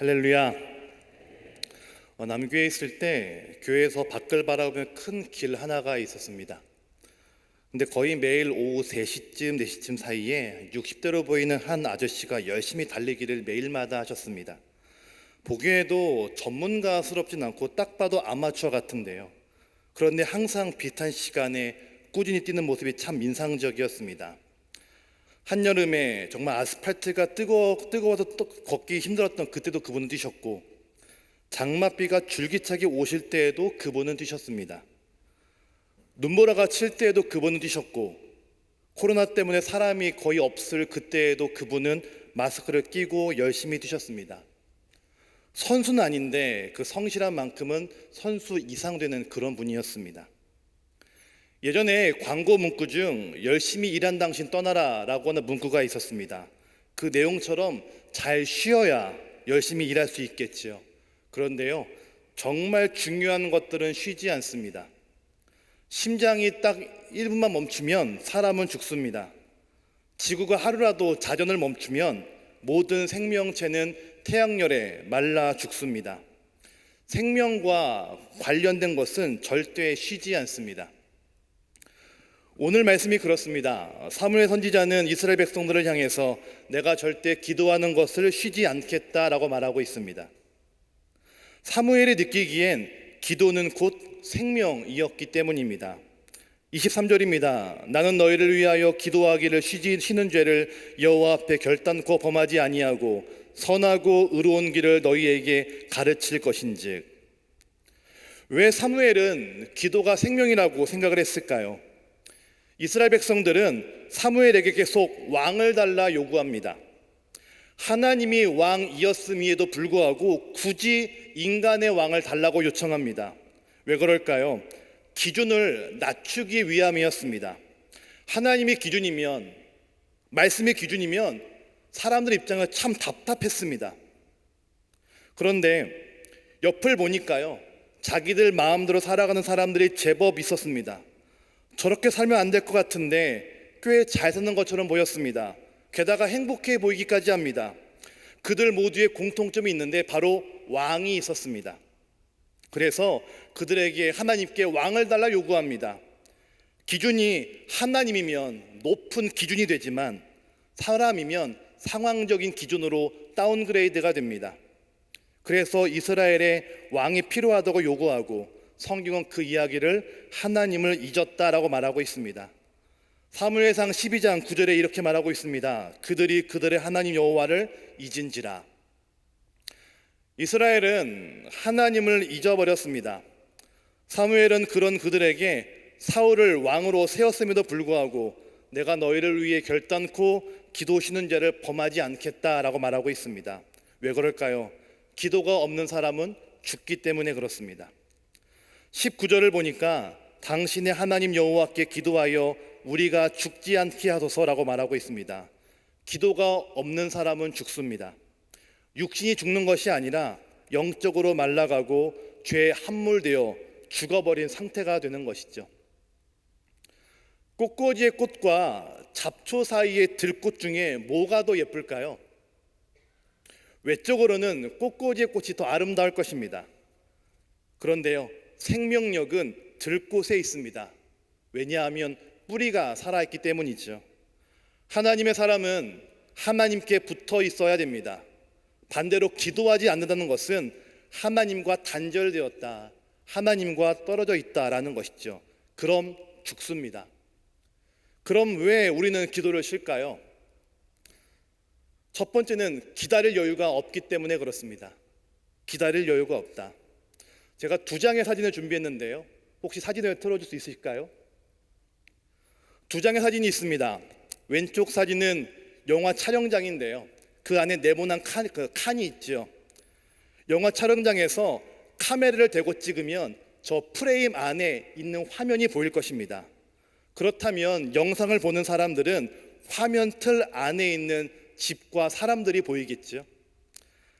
할렐루야. 어, 남교에 있을 때 교회에서 밖을 바라보면 큰 길 하나가 있었습니다. 근데 거의 매일 오후 3시쯤 4시쯤 사이에 60대로 보이는 한 아저씨가 열심히 달리기를 매일마다 하셨습니다. 보기에도 전문가스럽진 않고 딱 봐도 아마추어 같은데요. 그런데 항상 비슷한 시간에 꾸준히 뛰는 모습이 참 인상적이었습니다. 한여름에 정말 아스팔트가 뜨거, 뜨거워서 또 걷기 힘들었던 그때도 그분은 뛰셨고 장맛비가 줄기차게 오실 때에도 그분은 뛰셨습니다. 눈보라가 칠 때에도 그분은 뛰셨고 코로나 때문에 사람이 거의 없을 그때에도 그분은 마스크를 끼고 열심히 뛰셨습니다. 선수는 아닌데 그 성실한 만큼은 선수 이상 되는 그런 분이었습니다. 예전에 광고 문구 중 열심히 일한 당신 떠나라 라고 하는 문구가 있었습니다. 그 내용처럼 잘 쉬어야 열심히 일할 수 있겠지요. 그런데요, 정말 중요한 것들은 쉬지 않습니다. 심장이 딱 1분만 멈추면 사람은 죽습니다. 지구가 하루라도 자전을 멈추면 모든 생명체는 태양열에 말라 죽습니다. 생명과 관련된 것은 절대 쉬지 않습니다. 오늘 말씀이 그렇습니다. 사무엘 선지자는 이스라엘 백성들을 향해서 내가 절대 기도하는 것을 쉬지 않겠다라고 말하고 있습니다. 사무엘이 느끼기엔 기도는 곧 생명이었기 때문입니다. 23절입니다. 나는 너희를 위하여 기도하기를 쉬지 쉬는 죄를 여호와 앞에 결단코 범하지 아니하고 선하고 의로운 길을 너희에게 가르칠 것인즉 왜 사무엘은 기도가 생명이라고 생각을 했을까요? 이스라엘 백성들은 사무엘에게 계속 왕을 달라 요구합니다. 하나님이 왕이었음에도 불구하고 굳이 인간의 왕을 달라고 요청합니다. 왜 그럴까요? 기준을 낮추기 위함이었습니다. 하나님이 기준이면, 말씀이 기준이면 사람들 입장은 참 답답했습니다. 그런데 옆을 보니까요, 자기들 마음대로 살아가는 사람들이 제법 있었습니다. 저렇게 살면 안 될 것 같은데 꽤 잘 사는 것처럼 보였습니다. 게다가 행복해 보이기까지 합니다. 그들 모두의 공통점이 있는데 바로 왕이 있었습니다. 그래서 그들에게 하나님께 왕을 달라 요구합니다. 기준이 하나님이면 높은 기준이 되지만 사람이면 상황적인 기준으로 다운그레이드가 됩니다. 그래서 이스라엘의 왕이 필요하다고 요구하고 성경은 그 이야기를 하나님을 잊었다라고 말하고 있습니다. 사무엘상 12장 9절에 이렇게 말하고 있습니다. 그들이 그들의 하나님 여호와를 잊은지라. 이스라엘은 하나님을 잊어버렸습니다. 사무엘은 그런 그들에게 사울을 왕으로 세웠음에도 불구하고 내가 너희를 위해 결단코 기도시는 죄를 범하지 않겠다라고 말하고 있습니다. 왜 그럴까요? 기도가 없는 사람은 죽기 때문에 그렇습니다. 19절을 보니까 당신의 하나님 여호와께 기도하여 우리가 죽지 않게 하소서라고 말하고 있습니다. 기도가 없는 사람은 죽습니다. 육신이 죽는 것이 아니라 영적으로 말라가고 죄에 함몰되어 죽어버린 상태가 되는 것이죠. 꽃꽂이의 꽃과 잡초 사이의 들꽃 중에 뭐가 더 예쁠까요? 외적으로는 꽃꽂이의 꽃이 더 아름다울 것입니다. 그런데요, 생명력은 들꽃에 있습니다. 왜냐하면 뿌리가 살아있기 때문이죠. 하나님의 사람은 하나님께 붙어 있어야 됩니다. 반대로 기도하지 않는다는 것은 하나님과 단절되었다. 하나님과 떨어져 있다라는 것이죠. 그럼 죽습니다. 그럼 왜 우리는 기도를 쉴까요? 첫 번째는 기다릴 여유가 없기 때문에 그렇습니다. 기다릴 여유가 없다. 제가 두 장의 사진을 준비했는데요. 혹시 사진을 틀어줄 수 있으실까요? 두 장의 사진이 있습니다. 왼쪽 사진은 영화 촬영장인데요. 그 안에 네모난 칸, 그 칸이 있죠. 영화 촬영장에서 카메라를 대고 찍으면 저 프레임 안에 있는 화면이 보일 것입니다. 그렇다면 영상을 보는 사람들은 화면 틀 안에 있는 집과 사람들이 보이겠죠.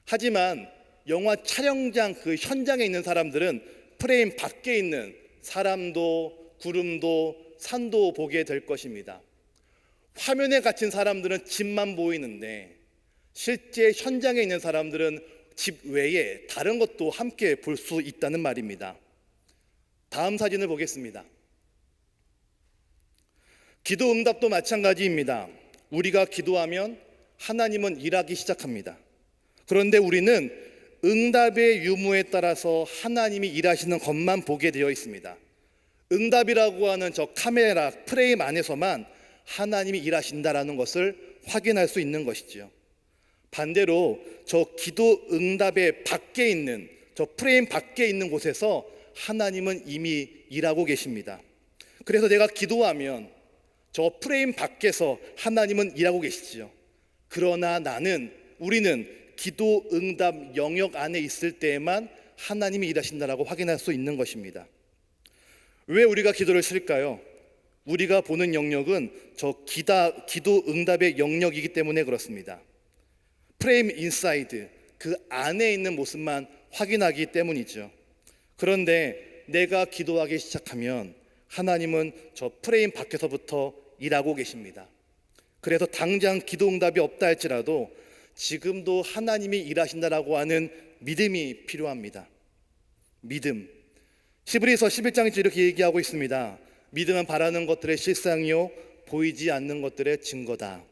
하지만 영화 촬영장 그 현장에 있는 사람들은 프레임 밖에 있는 사람도 구름도 산도 보게 될 것입니다. 화면에 갇힌 사람들은 집만 보이는데 실제 현장에 있는 사람들은 집 외에 다른 것도 함께 볼 수 있다는 말입니다. 다음 사진을 보겠습니다. 기도 응답도 마찬가지입니다. 우리가 기도하면 하나님은 일하기 시작합니다. 그런데 우리는 응답의 유무에 따라서 하나님이 일하시는 것만 보게 되어 있습니다. 응답이라고 하는 저 카메라 프레임 안에서만 하나님이 일하신다라는 것을 확인할 수 있는 것이지요. 반대로 저 기도 응답의 밖에 있는 저 프레임 밖에 있는 곳에서 하나님은 이미 일하고 계십니다. 그래서 내가 기도하면 저 프레임 밖에서 하나님은 일하고 계시지요. 그러나 나는 우리는 기도 응답 영역 안에 있을 때에만 하나님이 일하신다라고 확인할 수 있는 것입니다. 왜 우리가 기도를 실까요? 우리가 보는 영역은 저 기다, 기도 응답의 영역이기 때문에 그렇습니다. 프레임 인사이드 그 안에 있는 모습만 확인하기 때문이죠. 그런데 내가 기도하기 시작하면 하나님은 저 프레임 밖에서부터 일하고 계십니다. 그래서 당장 기도 응답이 없다 할지라도 지금도 하나님이 일하신다라고 하는 믿음이 필요합니다. 믿음. 시브리서 11장에서 이렇게 얘기하고 있습니다. 믿음은 바라는 것들의 실상이요 보이지 않는 것들의 증거다.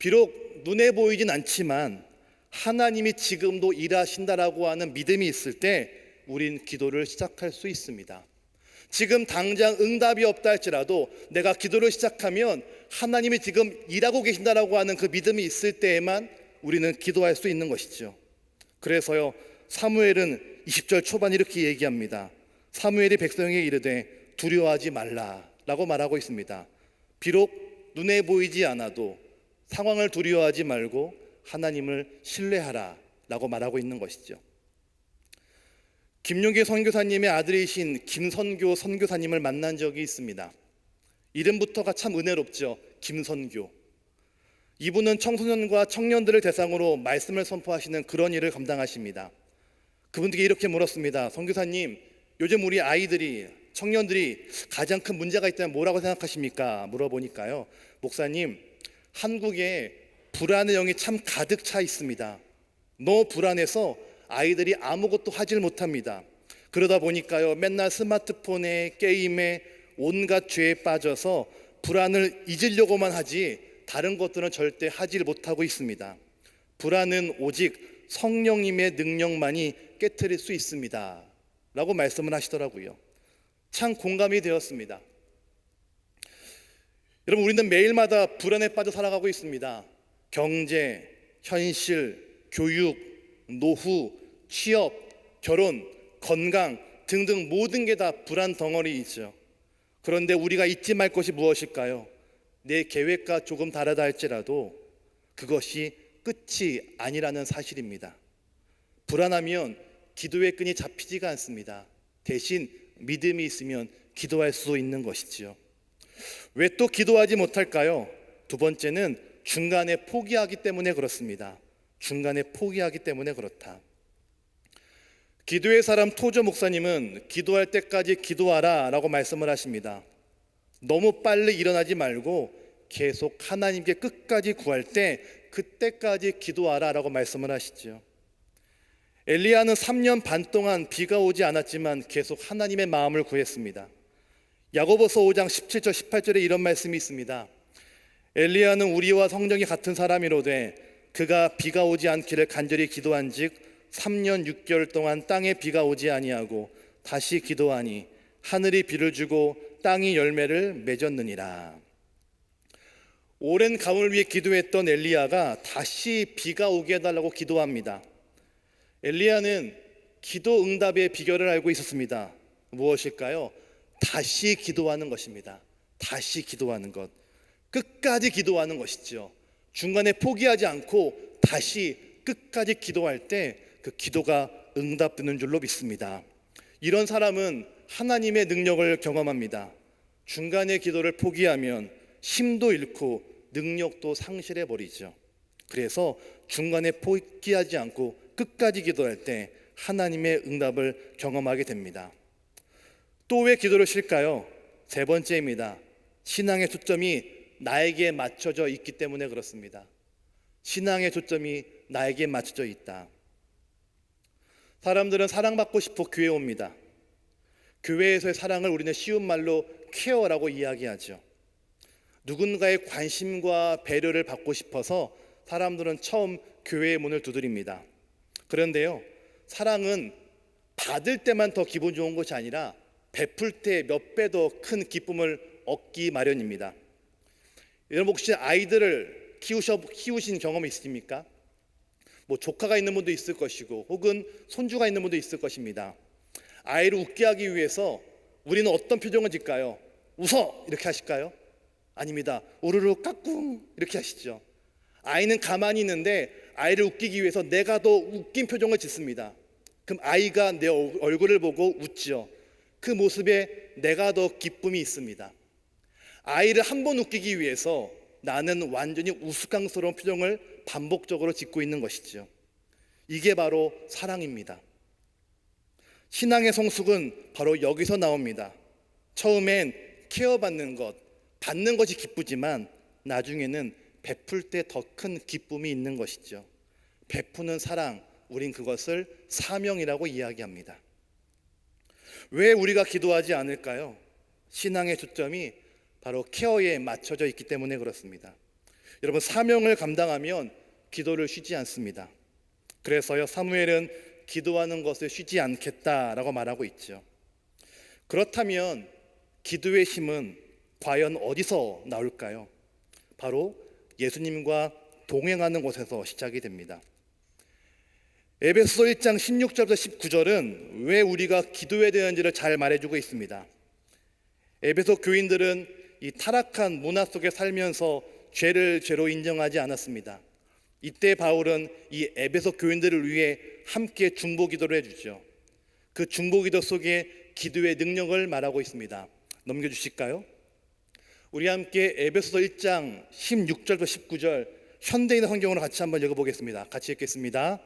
비록 눈에 보이진 않지만 하나님이 지금도 일하신다라고 하는 믿음이 있을 때 우린 기도를 시작할 수 있습니다. 지금 당장 응답이 없다 할지라도 내가 기도를 시작하면 하나님이 지금 일하고 계신다라고 하는 그 믿음이 있을 때에만 우리는 기도할 수 있는 것이죠. 그래서요 사무엘은 20절 초반 이렇게 얘기합니다. 사무엘이 백성에게 이르되 두려워하지 말라라고 말하고 있습니다. 비록 눈에 보이지 않아도 상황을 두려워하지 말고 하나님을 신뢰하라라고 말하고 있는 것이죠. 김용기 선교사님의 아들이신 김선교 선교사님을 만난 적이 있습니다. 이름부터가 참 은혜롭죠. 김선교. 이분은 청소년과 청년들을 대상으로 말씀을 선포하시는 그런 일을 감당하십니다. 그분들께 이렇게 물었습니다. 선교사님, 요즘 우리 아이들이 청년들이 가장 큰 문제가 있다면 뭐라고 생각하십니까? 물어보니까요. 목사님, 한국에 불안의 영이 참 가득 차 있습니다. 너무 불안해서 아이들이 아무것도 하질 못합니다. 그러다 보니까요, 맨날 스마트폰에 게임에 온갖 죄에 빠져서 불안을 잊으려고만 하지 다른 것들은 절대 하질 못하고 있습니다. 불안은 오직 성령님의 능력만이 깨뜨릴 수 있습니다. 라고 말씀을 하시더라고요. 참 공감이 되었습니다. 여러분, 우리는 매일마다 불안에 빠져 살아가고 있습니다. 경제, 현실, 교육, 노후, 취업, 결혼, 건강 등등 모든 게 다 불안 덩어리이죠. 그런데 우리가 잊지 말 것이 무엇일까요? 내 계획과 조금 다르다 할지라도 그것이 끝이 아니라는 사실입니다. 불안하면 기도의 끈이 잡히지가 않습니다. 대신 믿음이 있으면 기도할 수 있는 것이지요. 왜 또 기도하지 못할까요? 두 번째는 중간에 포기하기 때문에 그렇습니다. 중간에 포기하기 때문에 그렇다. 기도의 사람 토조 목사님은 기도할 때까지 기도하라 라고 말씀을 하십니다. 너무 빨리 일어나지 말고 계속 하나님께 끝까지 구할 때 그때까지 기도하라 라고 말씀을 하시죠. 엘리야는 3년 반 동안 비가 오지 않았지만 계속 하나님의 마음을 구했습니다. 야고보서 5장 17절 18절에 이런 말씀이 있습니다. 엘리야는 우리와 성정이 같은 사람이로되 그가 비가 오지 않기를 간절히 기도한즉 3년 6개월 동안 땅에 비가 오지 아니하고 다시 기도하니 하늘이 비를 주고 땅이 열매를 맺었느니라. 오랜 가뭄을 위해 기도했던 엘리야가 다시 비가 오게 해달라고 기도합니다. 엘리야는 기도 응답의 비결을 알고 있었습니다. 무엇일까요? 다시 기도하는 것입니다. 다시 기도하는 것. 끝까지 기도하는 것이죠. 중간에 포기하지 않고 다시 끝까지 기도할 때 그 기도가 응답되는 줄로 믿습니다. 이런 사람은 하나님의 능력을 경험합니다. 중간에 기도를 포기하면 힘도 잃고 능력도 상실해 버리죠. 그래서 중간에 포기하지 않고 끝까지 기도할 때 하나님의 응답을 경험하게 됩니다. 또 왜 기도를 쉴까요? 세 번째입니다. 신앙의 초점이 나에게 맞춰져 있기 때문에 그렇습니다. 신앙의 초점이 나에게 맞춰져 있다. 사람들은 사랑받고 싶어 교회에 옵니다. 교회에서의 사랑을 우리는 쉬운 말로 케어라고 이야기하죠. 누군가의 관심과 배려를 받고 싶어서 사람들은 처음 교회의 문을 두드립니다. 그런데요, 사랑은 받을 때만 더 기분 좋은 것이 아니라 베풀 때 몇 배 더 큰 기쁨을 얻기 마련입니다. 여러분 혹시 아이들을 키우셔 키우신 경험이 있으십니까? 뭐 조카가 있는 분도 있을 것이고 혹은 손주가 있는 분도 있을 것입니다. 아이를 웃게 하기 위해서 우리는 어떤 표정을 짓까요? 웃어 이렇게 하실까요? 아닙니다. 우르르 까꿍 이렇게 하시죠. 아이는 가만히 있는데 아이를 웃기기 위해서 내가 더 웃긴 표정을 짓습니다. 그럼 아이가 내 얼굴을 보고 웃지요. 그 모습에 내가 더 기쁨이 있습니다. 아이를 한 번 웃기기 위해서 나는 완전히 우스꽝스러운 표정을 반복적으로 짓고 있는 것이죠. 이게 바로 사랑입니다. 신앙의 성숙은 바로 여기서 나옵니다. 처음엔 케어받는 것, 받는 것이 기쁘지만 나중에는 베풀 때 더 큰 기쁨이 있는 것이죠. 베푸는 사랑, 우린 그것을 사명이라고 이야기합니다. 왜 우리가 기도하지 않을까요? 신앙의 초점이 바로 케어에 맞춰져 있기 때문에 그렇습니다. 여러분 사명을 감당하면 기도를 쉬지 않습니다. 그래서요 사무엘은 기도하는 것을 쉬지 않겠다라고 말하고 있죠. 그렇다면 기도의 힘은 과연 어디서 나올까요? 바로 예수님과 동행하는 곳에서 시작이 됩니다. 에베소 1장 16절부터 19절은 왜 우리가 기도해야 되는지를 잘 말해주고 있습니다. 에베소 교인들은 이 타락한 문화 속에 살면서 죄를 죄로 인정하지 않았습니다. 이때 바울은 이 에베소 교인들을 위해 함께 중보 기도를 해주죠. 그 중보 기도 속에 기도의 능력을 말하고 있습니다. 넘겨주실까요? 우리 함께 에베소서 1장 16절부터 19절 현대인 성경으로 같이 한번 읽어보겠습니다. 같이 읽겠습니다.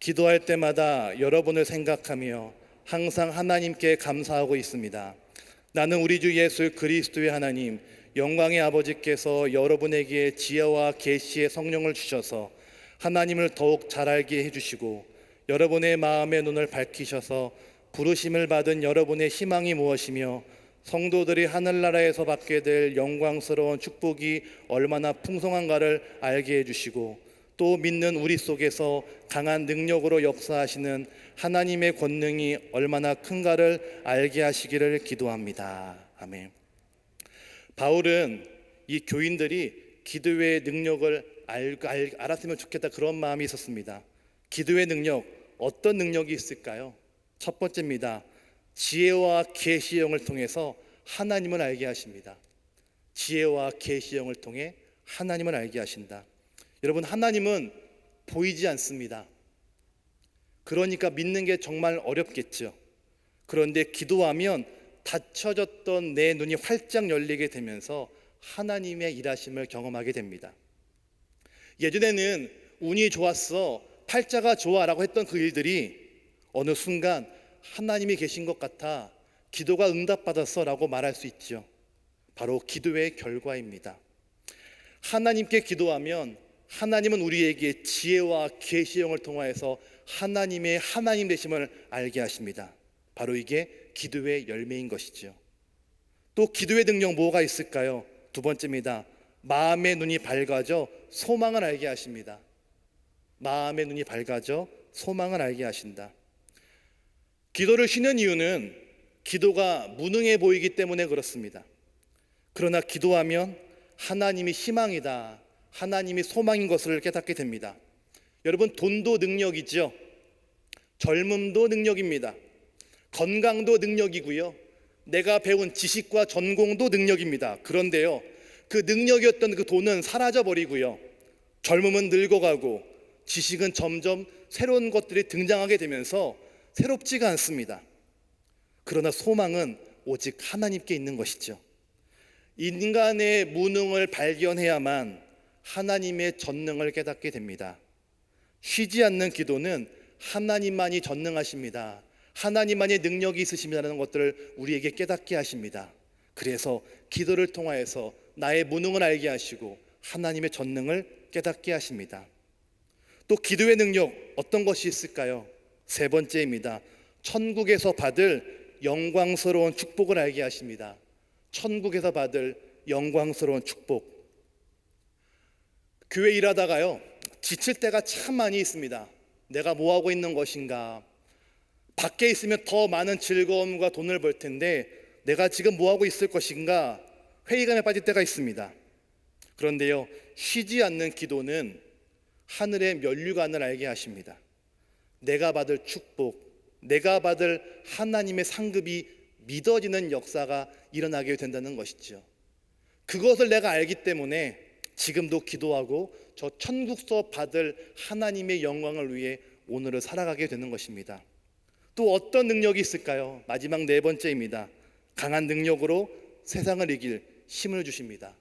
기도할 때마다 여러분을 생각하며 항상 하나님께 감사하고 있습니다. 나는 우리 주 예수 그리스도의 하나님 영광의 아버지께서 여러분에게 지혜와 계시의 성령을 주셔서 하나님을 더욱 잘 알게 해주시고 여러분의 마음의 눈을 밝히셔서 부르심을 받은 여러분의 희망이 무엇이며 성도들이 하늘나라에서 받게 될 영광스러운 축복이 얼마나 풍성한가를 알게 해주시고 또 믿는 우리 속에서 강한 능력으로 역사하시는 하나님의 권능이 얼마나 큰가를 알게 하시기를 기도합니다. 아멘. 바울은 이 교인들이 기도의 능력을 알, 알, 알았으면 좋겠다 그런 마음이 있었습니다. 기도의 능력 어떤 능력이 있을까요? 첫 번째입니다. 지혜와 계시형을 통해서 하나님을 알게 하십니다. 지혜와 계시형을 통해 하나님을 알게 하신다. 여러분 하나님은 보이지 않습니다. 그러니까 믿는 게 정말 어렵겠죠. 그런데 기도하면 닫혀졌던 내 눈이 활짝 열리게 되면서 하나님의 일하심을 경험하게 됩니다. 예전에는 운이 좋았어, 팔자가 좋아라고 했던 그 일들이 어느 순간 하나님이 계신 것 같아 기도가 응답받았어라고 말할 수 있죠. 바로 기도의 결과입니다. 하나님께 기도하면 하나님은 우리에게 지혜와 계시형을 통하여서 하나님의 하나님 되심을 알게 하십니다. 바로 이게 기도의 열매인 것이죠. 또 기도의 능력 뭐가 있을까요? 두 번째입니다. 마음의 눈이 밝아져 소망을 알게 하십니다. 마음의 눈이 밝아져 소망을 알게 하신다. 기도를 쉬는 이유는 기도가 무능해 보이기 때문에 그렇습니다. 그러나 기도하면 하나님이 희망이다. 하나님이 소망인 것을 깨닫게 됩니다. 여러분 돈도 능력이죠. 젊음도 능력입니다. 건강도 능력이고요. 내가 배운 지식과 전공도 능력입니다. 그런데요. 그 능력이었던 그 돈은 사라져 버리고요. 젊음은 늙어가고 지식은 점점 새로운 것들이 등장하게 되면서 새롭지가 않습니다. 그러나 소망은 오직 하나님께 있는 것이죠. 인간의 무능을 발견해야만 하나님의 전능을 깨닫게 됩니다. 쉬지 않는 기도는 하나님만이 전능하십니다. 하나님만의 능력이 있으십니다는 것들을 우리에게 깨닫게 하십니다. 그래서 기도를 통하여서 나의 무능을 알게 하시고 하나님의 전능을 깨닫게 하십니다. 또 기도의 능력 어떤 것이 있을까요? 세 번째입니다. 천국에서 받을 영광스러운 축복을 알게 하십니다. 천국에서 받을 영광스러운 축복. 교회 일하다가요, 지칠 때가 참 많이 있습니다. 내가 뭐 하고 있는 것인가? 밖에 있으면 더 많은 즐거움과 돈을 벌 텐데 내가 지금 뭐 하고 있을 것인가? 회의감에 빠질 때가 있습니다. 그런데요, 쉬지 않는 기도는 하늘의 면류관을 알게 하십니다. 내가 받을 축복, 내가 받을 하나님의 상급이 믿어지는 역사가 일어나게 된다는 것이죠. 그것을 내가 알기 때문에 지금도 기도하고 저 천국서 받을 하나님의 영광을 위해 오늘을 살아가게 되는 것입니다. 또 어떤 능력이 있을까요? 마지막 네 번째입니다. 강한 능력으로 세상을 이길 힘을 주십니다.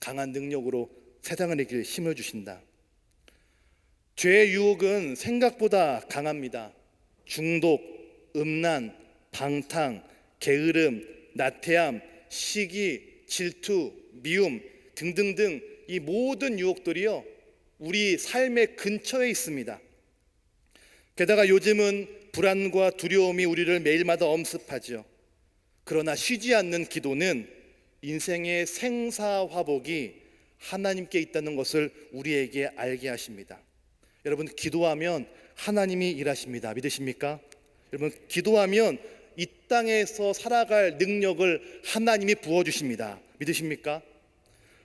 강한 능력으로 세상을 이길 힘을 주신다. 죄의 유혹은 생각보다 강합니다. 중독, 음란, 방탕, 게으름, 나태함, 시기, 질투, 미움 등등등 이 모든 유혹들이요 우리 삶의 근처에 있습니다. 게다가 요즘은 불안과 두려움이 우리를 매일마다 엄습하죠. 그러나 쉬지 않는 기도는 인생의 생사화복이 하나님께 있다는 것을 우리에게 알게 하십니다. 여러분 기도하면 하나님이 일하십니다. 믿으십니까? 여러분 기도하면 이 땅에서 살아갈 능력을 하나님이 부어 주십니다. 믿으십니까?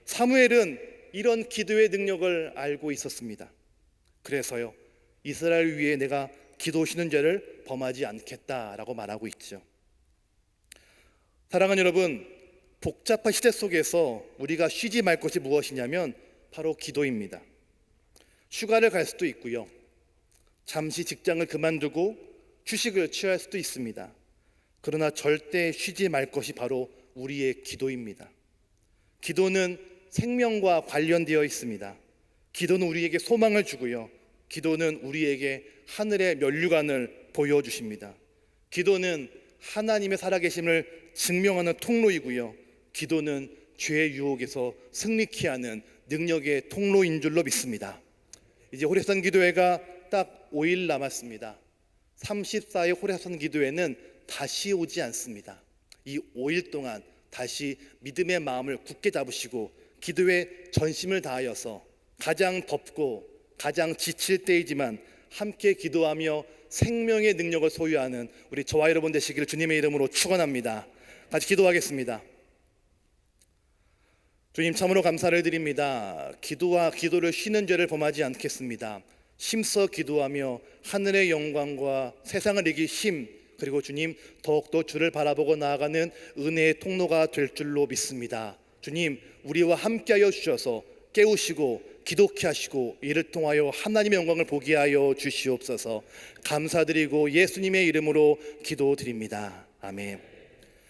사무엘은 이런 기도의 능력을 알고 있었습니다. 그래서요. 이스라엘 위에 내가 기도 쉬는 죄를 범하지 않겠다라고 말하고 있죠. 사랑하는 여러분, 복잡한 시대 속에서 우리가 쉬지 말 것이 무엇이냐면 바로 기도입니다. 휴가를 갈 수도 있고요. 잠시 직장을 그만두고 휴식을 취할 수도 있습니다. 그러나 절대 쉬지 말 것이 바로 우리의 기도입니다. 기도는 생명과 관련되어 있습니다. 기도는 우리에게 소망을 주고요. 기도는 우리에게 하늘의 면류관을 보여주십니다. 기도는 하나님의 살아계심을 증명하는 통로이고요. 기도는 죄의 유혹에서 승리케 하는 능력의 통로인 줄로 믿습니다. 이제 호래선 기도회가 딱 5일 남았습니다. 34일 호래선 기도회는 다시 오지 않습니다. 이 5일 동안 다시 믿음의 마음을 굳게 잡으시고 기도에 전심을 다하여서 가장 덥고 가장 지칠 때이지만 함께 기도하며 생명의 능력을 소유하는 우리 저와 여러분 되시기를 주님의 이름으로 축원합니다. 같이 기도하겠습니다. 주님 참으로 감사를 드립니다. 기도와 기도를 쉬는 죄를 범하지 않겠습니다. 힘써 기도하며 하늘의 영광과 세상을 이길 힘 그리고 주님 더욱더 주를 바라보고 나아가는 은혜의 통로가 될 줄로 믿습니다. 주님 우리와 함께하여 주셔서 깨우시고 기독케 하시고 이를 통하여 하나님의 영광을 보게 하여 주시옵소서 감사드리고 예수님의 이름으로 기도드립니다. 아멘.